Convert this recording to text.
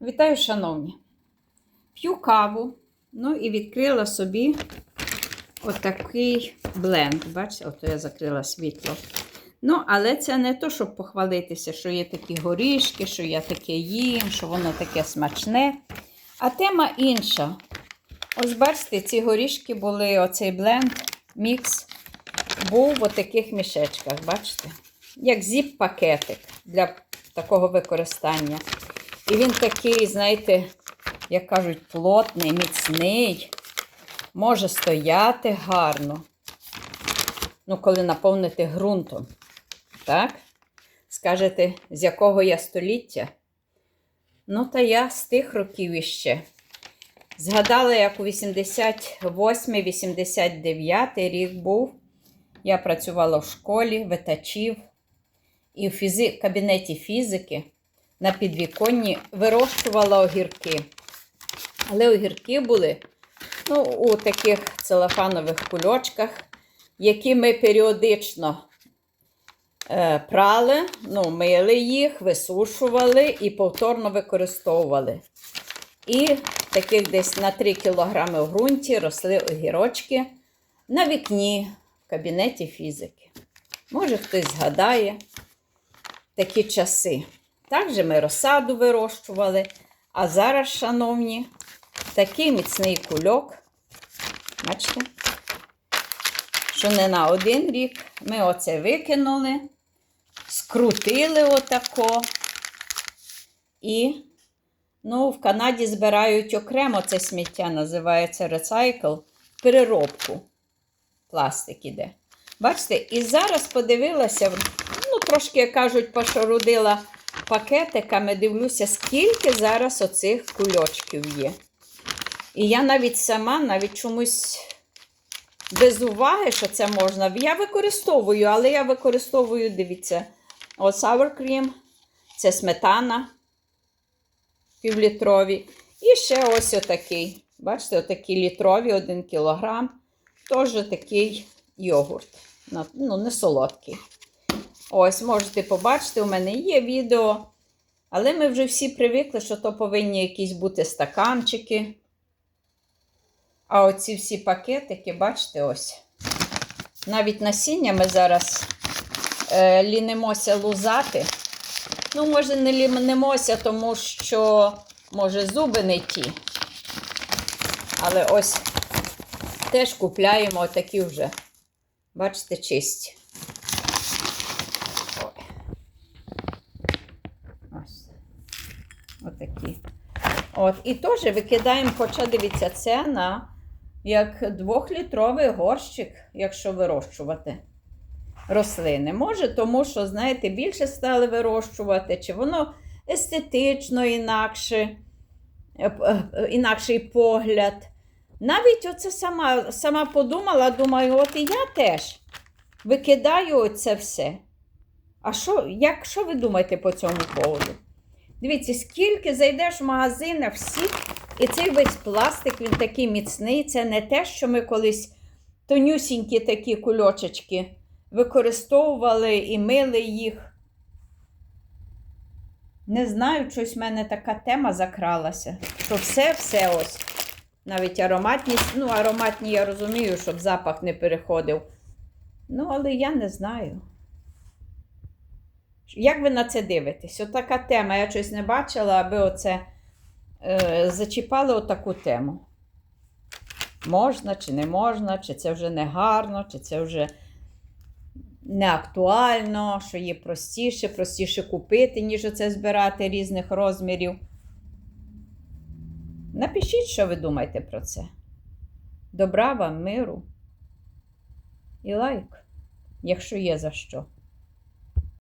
Вітаю, шановні! П'ю каву, ну і відкрила собі отакий бленд. Бачите, ото я закрила світло. Ну, але це не то, щоб похвалитися, що є такі горішки, що я таке їм, що воно таке смачне. А тема інша. Ось бачите, ці горішки були, оцей бленд, мікс, був в таких мішечках, бачите? Як зіп-пакетик для такого використання. І він такий, знаєте, як кажуть, плотний, міцний, може стояти гарно. Ну, коли наповнити ґрунтом. Так? Скажете, з якого я століття? Ну, та я з тих років іще. Згадала, як у 88-89 рік був. Я працювала в школі, витачів, і в фізи... кабінеті фізики на підвіконні вирощувала огірки. Але огірки були ну, у таких целофанових кульочках, які ми періодично е, прали, ну, мили їх, висушували і повторно використовували. І таких десь на 3 кг в ґрунті росли огірочки на вікні в кабінеті фізики. Може, хтось згадає такі часи. Також ми розсаду вирощували. А зараз, шановні, такий міцний кульок. Бачите? Що не на один рік ми оце викинули, скрутили отако. І, ну, в Канаді збирають окремо це сміття, називається рецайкл, переробку. Пластик іде. Бачите, і зараз подивилася, ну, трошки, як кажуть, пошарудила пакетиками, дивлюся, скільки зараз оцих кульочків є. І я навіть сама, навіть чомусь без уваги, що це можна. Я використовую, але я використовую, дивіться, от sour cream, це сметана півлітрові. І ще ось отакий. Бачите, отакі літрові, 1 кілограм. Теж такий йогурт. Ну, не солодкий. Ось, можете побачити, у мене є відео. Але ми вже всі привикли, що то повинні якісь бути стаканчики. А оці всі пакетики, бачите, ось. Навіть насіння ми зараз е, лінимося лузати. Ну, може, не лінимося, тому що, може, зуби не ті. Але ось теж купляємо такі вже, бачите, чисті. Ось. Отакі. От. І теж викидаємо, хоча дивіться, це на як двохлітровий горщик, якщо вирощувати рослини. Може, тому що, знаєте, більше стали вирощувати, чи воно естетично інакше, інакший погляд. Навіть оце сама сама подумала, думаю, от і я теж викидаю оце все. А що, як, що ви думаєте по цьому поводу? Дивіться, скільки зайдеш в магазин, всі, і цей весь пластик, він такий міцний. Це не те, що ми колись тонюсінькі такі кульочечки використовували і мили їх. Не знаю, щось в мене така тема закралася. Що все-все ось. Навіть ароматні, ну, ароматні я розумію, щоб запах не переходив. Ну, але я не знаю. Як ви на це дивитесь? Отака тема. Я щось не бачила, аби оце е, зачіпали отаку тему. Можна чи не можна, чи це вже не гарно, чи це вже не актуально, що є простіше, простіше купити, ніж оце збирати різних розмірів. Напишіть, що ви думаєте про це. Добра вам, миру і лайк, якщо є за що.